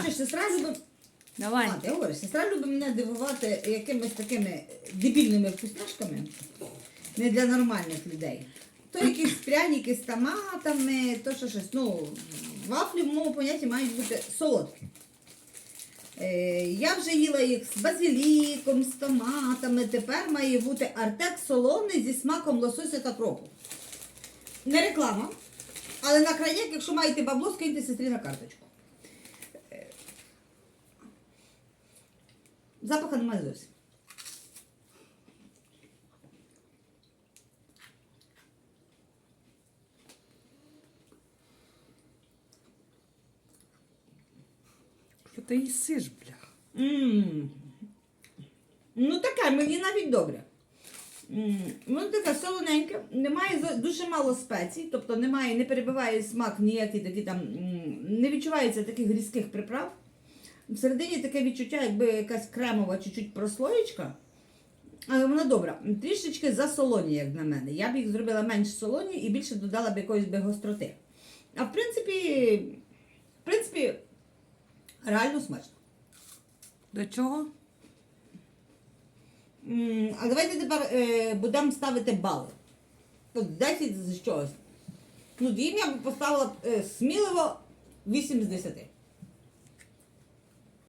Бачиш, сестра любить. Давай. А, ти говориш, сестра любить мене дивувати якимись такими дебільними вкусняшками. Не для нормальних людей. То якісь пряники з томатами, то що щось. Ну, вафлі в моєму понятті мають бути солодкі. Е, я вже їла їх з базиліком, з томатами. Тепер має бути артек солоний зі смаком лосося та кропу. Не реклама. Але на крайняк, якщо маєте бабло, скиньте сестрі на карточку. Запаха немає зовсім. Що ти їсиш, бля? М. Ну таке, мені навіть добре. Воно таке солоненьке, немає дуже мало спецій, тобто немає, не перебиває смак ніякий такий там, не відчувається таких різких приправ. Всередині таке відчуття, якби якась кремова чуть-чуть прослоєчка. Але вона добра. Трішечки засолоні, як на мене. Я б їх зробила менш солоні і більше додала б якоїсь би гостроти. А в принципі, в принципі, реально смачно. До чого? М, А давайте тепер е, будемо ставити бали. От 10 з чогось. Ну, їм я б поставила е, сміливо 8 з 10.